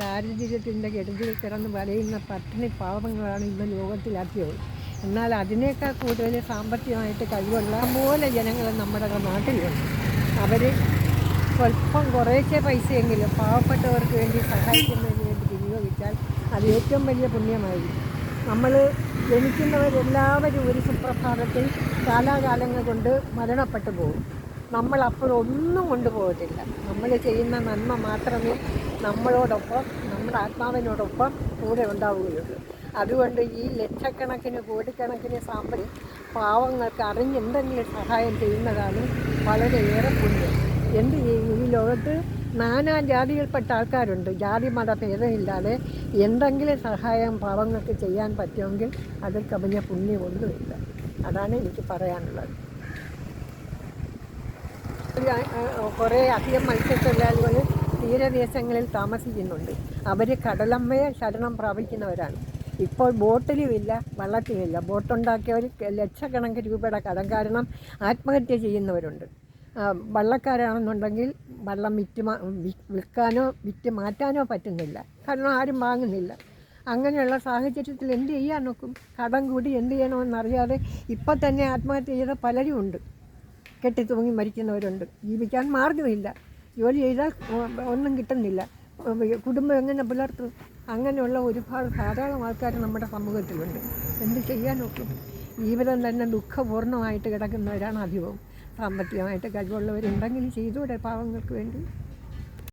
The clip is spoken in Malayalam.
ദാരിദ്ര്യത്തിന്റെ കെടുതിൽ കിടന്ന് വലയുന്ന പട്ടിണി പാവങ്ങളാണ് ഇന്ന് ലോകത്തിലാക്കിയത്. എന്നാൽ അതിനേക്കാൾ കൂടുതൽ സാമ്പത്തികമായിട്ട് കഴിവുള്ള പോലെ ജനങ്ങൾ നമ്മുടെ നാട്ടിലുണ്ട്. അവർ സ്വല്പം കുറേശ്ശെ പൈസയെങ്കിലും പാവപ്പെട്ടവർക്ക് വേണ്ടി സഹായിക്കുന്നതിന് വേണ്ടി വിനിയോഗിച്ചാൽ അത് ഏറ്റവും വലിയ പുണ്യമായിരിക്കും. നമ്മൾ ജനിക്കുന്നവരെല്ലാവരും ഒരു സുപ്രഭാതത്തിൽ കാലാകാലങ്ങൾ കൊണ്ട് മരണപ്പെട്ടു പോകും. നമ്മൾ അപ്പോഴൊന്നും കൊണ്ടുപോകത്തില്ല. നമ്മൾ ചെയ്യുന്ന നന്മ മാത്രമേ നമ്മളോടൊപ്പം നമ്മുടെ ആത്മാവിനോടൊപ്പം കൂടെ ഉണ്ടാവുകയുള്ളൂ. അതുകൊണ്ട് ഈ ലക്ഷക്കണക്കിന് കോടിക്കണക്കിന് സാമ്പത്തിക പാവങ്ങൾക്ക് അറിഞ്ഞെന്തെങ്കിലും സഹായം ചെയ്യുന്നതാണ് വളരെയേറെ പുണ്യം. എന്ത് ചെയ്യും? ഈ ലോകത്ത് നാനാ ജാതിയിൽപ്പെട്ട ആൾക്കാരുണ്ട്. ജാതി മത ഭേദമില്ലാതെ എന്തെങ്കിലും സഹായം പാവങ്ങൾക്ക് ചെയ്യാൻ പറ്റുമെങ്കിൽ അതിൽ കവിഞ്ഞ പുണ്യമൊന്നുമില്ല അതാണ് എനിക്ക് പറയാനുള്ളത്. കുറേ അധികം മത്സ്യത്തൊഴിലാളികൾ തീരദേശങ്ങളിൽ താമസിക്കുന്നുണ്ട്. അവർ കടലമ്മയെ ശരണം പ്രാപിക്കുന്നവരാണ്. ഇപ്പോൾ ബോട്ടിലുമില്ല വള്ളത്തിലുമില്ല. ബോട്ടുണ്ടാക്കിയവർ ലക്ഷക്കണക്കിന് രൂപയുടെ കടം കാരണം ആത്മഹത്യ ചെയ്യുന്നവരുണ്ട്. വള്ളക്കാരാണെന്നുണ്ടെങ്കിൽ വള്ളം വിറ്റ് വിൽക്കാനോ വിറ്റ് മാറ്റാനോ പറ്റുന്നില്ല. കാരണം ആരും വാങ്ങുന്നില്ല. അങ്ങനെയുള്ള സാഹചര്യത്തിൽ എന്ത് ചെയ്യാൻ നോക്കും? കടം കൂടി എന്ത് ചെയ്യണമെന്നറിയാതെ ഇപ്പം തന്നെ ആത്മഹത്യ ചെയ്ത പലരും ഉണ്ട് കെട്ടിത്തൂങ്ങി മരിക്കുന്നവരുണ്ട്. ജീവിക്കാൻ മാർഗമില്ല ജോലി ചെയ്താൽ ഒന്നും കിട്ടുന്നില്ല. കുടുംബം എങ്ങനെ പുലർത്തും? അങ്ങനെയുള്ള ഒരുപാട് ധാരാളം ആൾക്കാർ നമ്മുടെ സമൂഹത്തിലുണ്ട്. എന്ത് ചെയ്യാൻ നോക്കും? ജീവിതം തന്നെ ദുഃഖപൂർണമായിട്ട് കിടക്കുന്നവരാണ് അധികവും. സാമ്പത്തികമായിട്ട് കഴിവുള്ളവരുണ്ടെങ്കിൽ ചെയ്തൂടെ പാവങ്ങൾക്ക് വേണ്ടി.